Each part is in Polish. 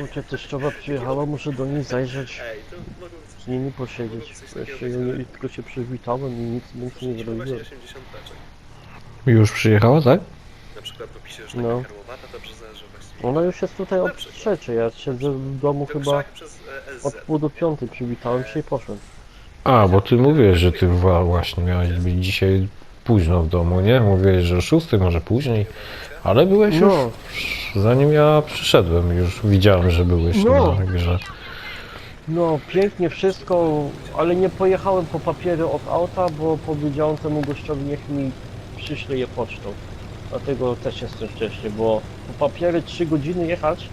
Kurczę, teściowa przyjechała, muszę do niej zajrzeć, Ej, to mogą z nimi posiedzieć. Jeszcze jej- tylko się przywitałem i nic, nic nie zrobiłem. 80 beczek. Już przyjechała, tak? Na przykład w opisie, że No. taka karłowata, to że właściwie... Ona już jest tutaj od trzeciej, ja siedzę w domu To chyba krzak przez e, SZ. od pół do piątej, przywitałem się i poszłem. A, bo ty mówiłeś, że ty wa- właśnie miałeś być dzisiaj późno w domu, nie? Mówiłeś, że o 6, może później. Ale byłeś już, No, zanim ja przyszedłem, już widziałem, że byłeś. No. Także no pięknie wszystko, ale nie pojechałem po papiery od auta, bo powiedziałem temu gościowi, niech mi przyśle je pocztą. Dlatego też jestem wcześniej, bo po papiery 3 godziny jechać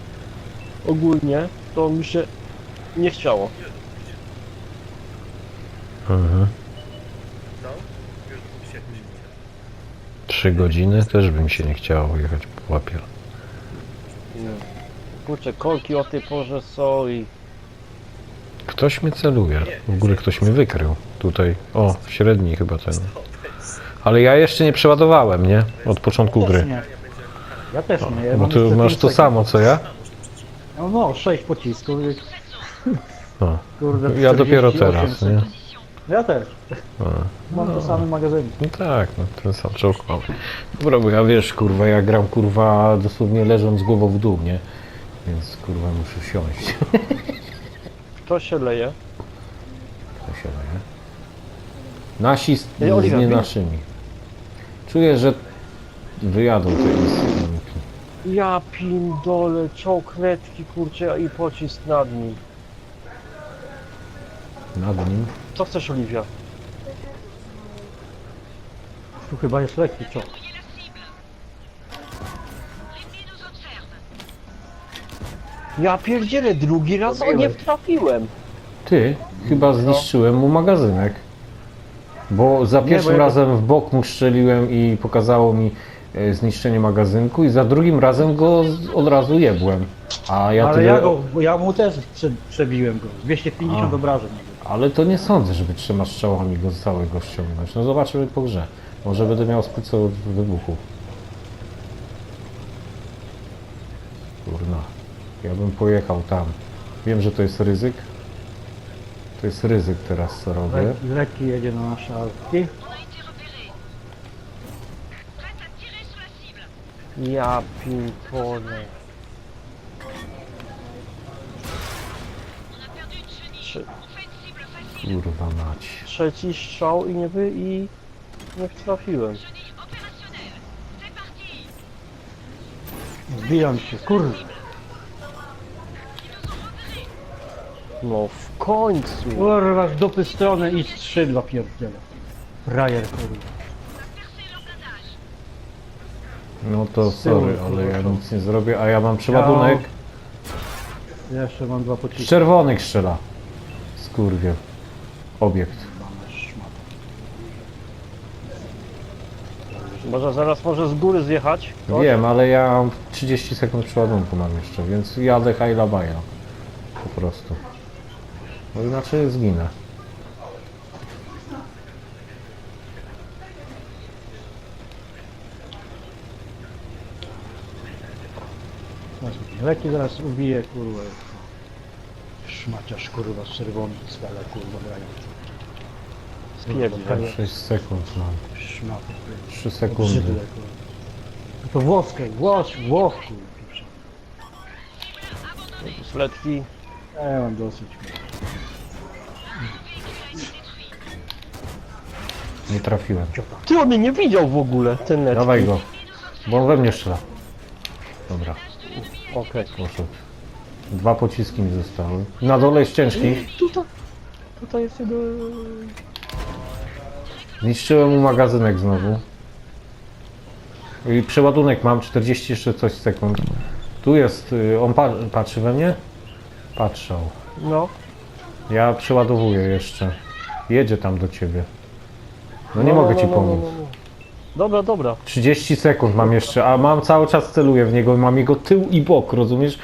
ogólnie, to mi się nie chciało. mhm. No, już kupić jakąś minę. Trzy godziny też by mi się nie chciało jechać po papier. No. Kurczę, korki o tej porze są i Ktoś mnie celuje. W ogóle ktoś mnie wykrył. Tutaj. O, średni chyba ten. Ale ja jeszcze nie przeładowałem, nie? Od początku Też gry. nie. Ja też nie. Ja Bo mam ty jeszcze masz pięć to sekund. samo co ja? No, no, sześć pocisków. i- No. Kurde, Ja dopiero 48 teraz, nie? sekund. Ja też. No. Mam to samy magazyn. No tak, no ten sam czołg. Dobra, bo ja wiesz, kurwa, ja gram kurwa dosłownie leżąc głową w dół, nie? Więc kurwa muszę siąść. kto się leje? To się daje. Nasi z, Ej, z nie naszymi. Czuję, że wyjadą te instrumenty. Ja pindole, czołg letki, kurczę, i pocisk nad nim. Nad nim. Co chcesz, Oliwia? Tu chyba jest lekki czołg. Ja pierdzielę, drugi raz o nie Zrobiłem. trafiłem. Ty, chyba zniszczyłem mu magazynek. Bo za pierwszym bo ja- razem w bok mu strzeliłem i pokazało mi e, zniszczenie magazynku i za drugim razem go z- od razu jebłem. A ja Ale tyle... ja, go, ja mu też prze, przebiłem go. 250 A. obrażeń. Ale to nie sądzę, żeby trzema strzałami go całego ściągnąć. No zobaczymy po grze. Może będę miał spłycę wybuchu. Kurna. Ja bym pojechał tam. Wiem, że to jest ryzyk. To jest ryzyk teraz, co robię. Lekki jedzie na nasze autki. Ja chenille. Trzy. Kurwa mać. Trzeci strzał i nie wy i nie trafiłem. Zbijam się, kurde. No w końcu. Kurwa, z dupy strony i skrzydła pierdzielę. Frajer, kurwa. No to Z tyłu, sorry, ale ja kurwa. nic nie zrobię, a ja mam przeładunek. Ja jeszcze mam dwa Z pociski. czerwonych strzela. Skurwie. Obiekt. Może zaraz może z góry zjechać? Wiem, ale ja mam 30 sekund przeładunku mam jeszcze, więc jadę hajla baja. Po prostu. Bo inaczej zginę. Lekki zaraz ubije, kurwa. Szmaciarz, kurwa, z czerwonym skala, kurwa, grają. Spierdziel. 6 sekund mam. Szmaty, kurwa. 3 sekundy. Brzydle, kurwa. To włoskie, Włoch, Włoch, kurwa. pieprze. Sletki. Ja mam dosyć, kurwa. Nie trafiłem. Ty on mnie nie widział w ogóle, ten letki. Dawaj go. Bo on we mnie strzela. Dobra, Okej. poszedł. Dwa pociski mi zostały. Na dole jest ciężki. Tutaj, tutaj jest jego... Zniszczyłem mu magazynek znowu. I przeładunek mam 40 jeszcze coś sekund. Tu jest, y, on pa patrzy we mnie? Patrzał. No. Ja przeładowuję jeszcze. Jedzie tam do ciebie. No nie No, mogę no, ci no, no, pomóc. no, no. Dobra, dobra. 30 sekund mam jeszcze, a mam cały czas celuję w niego, mam jego tył i bok, rozumiesz?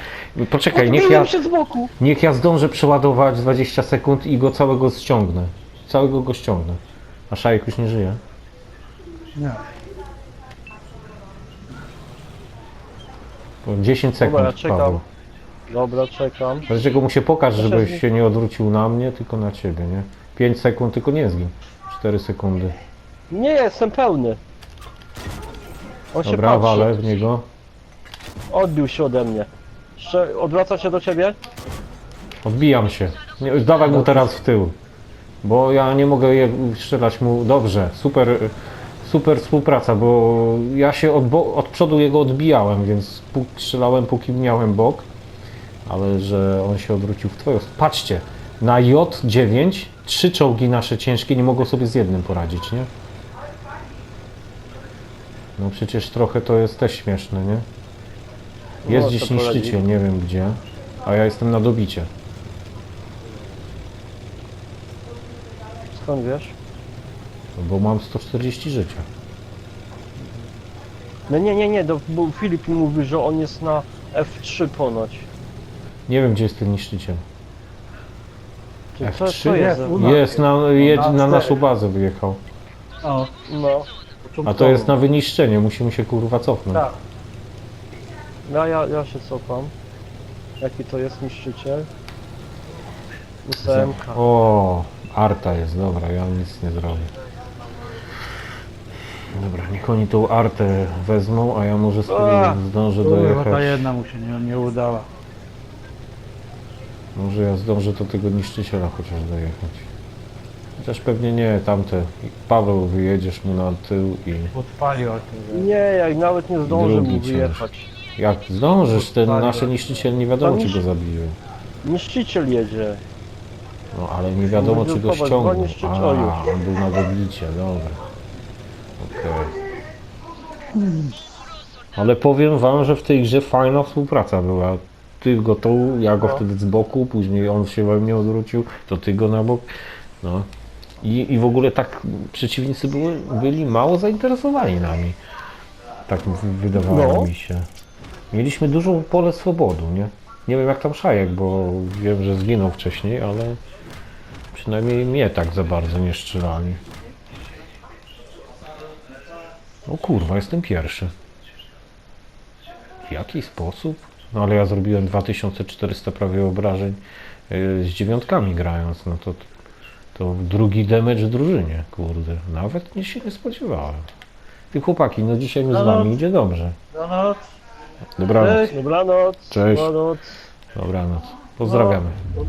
Poczekaj, niech ja, Odbiłem się z boku. niech ja zdążę przeładować 20 sekund i go całego ściągnę. Całego go ściągnę. A Szajek już nie żyje? Nie. Bo 10 sekund Dobra, ja czekam. Paweł. Dobra, czekam. Dlaczego mu się pokaż, Proszę żebyś się nie odwrócił na mnie, tylko na ciebie, nie? 5 sekund, tylko nie zgin. 4 sekundy. Nie, jestem pełny. On się Dobra, patrzy. walę w niego. Odbił się ode mnie. Jeszcze odwraca się do ciebie? Odbijam się. Nie, dawaj mu teraz w tył. Bo ja nie mogę je strzelać mu dobrze. Super, super współpraca, bo ja się od, bo, od przodu jego odbijałem, więc strzelałem póki miałem bok. Ale że on się odwrócił w twoją. Patrzcie, na J9 trzy czołgi nasze ciężkie nie mogą sobie z jednym poradzić, nie? No przecież trochę to jest też śmieszne, nie? Jest No, poradzi. niszczyciel, nie wiem gdzie. A ja jestem na dobicie. Skąd wiesz? Bo mam 140 życia. No nie, nie, nie, do, bo Filip mi mówi, że on jest na F3 ponoć. Nie wiem, gdzie jest ten niszczyciel. Czy co, F3? co jest? Jest, za- na, jedź, na naszą bazę wyjechał. O, No, A to jest na wyniszczenie, musimy się kurwa cofnąć. Tak. no ja, ja się cofam. Jaki to jest niszczyciel? Ósemka. O, Arta jest, dobra, ja nic nie zrobię. Dobra, niech oni tą Artę wezmą, a ja może sobie A, zdążę Kurwa, ta dojechać. jedna mu się nie, nie udała. Może ja zdążę do tego niszczyciela chociaż dojechać. Chociaż pewnie nie, tamte. Paweł, wyjedziesz mu na tył i... Odpalił. Nie, ja nawet nie zdążę Drugi mu wyjechać. Jak zdążysz, ten Odpalił. nasz niszczyciel nie wiadomo czy go zabiją. Niszczyciel jedzie. No ale nie wiadomo czy go szczycioju. A, on był na doblicie, dobra. Okej. Ale powiem wam, że w tej grze fajna współpraca była. Ty go tu, ja go No. wtedy z boku, później on się we mnie odwrócił, to ty go na bok. No. I, i w ogóle tak przeciwnicy były, byli mało zainteresowani nami. Tak wydawało No. mi się. Mieliśmy dużą pole swobody, nie? Nie wiem jak tam Szajek, bo wiem, że zginął wcześniej, ale przynajmniej mnie tak za bardzo nie strzelali. O kurwa, jestem pierwszy. W jaki sposób? No ale ja zrobiłem 2400 prawie obrażeń yy, z dziewiątkami grając, no to to drugi damage w drużynie, kurde. Nawet nie się nie spodziewałem. Ty chłopaki, no dzisiaj mi z No, wami idzie dobrze. No, no, Dobranoc. Cześć. Dobranoc. Cześć. Dobranoc. Dobranoc. Pozdrawiamy. no,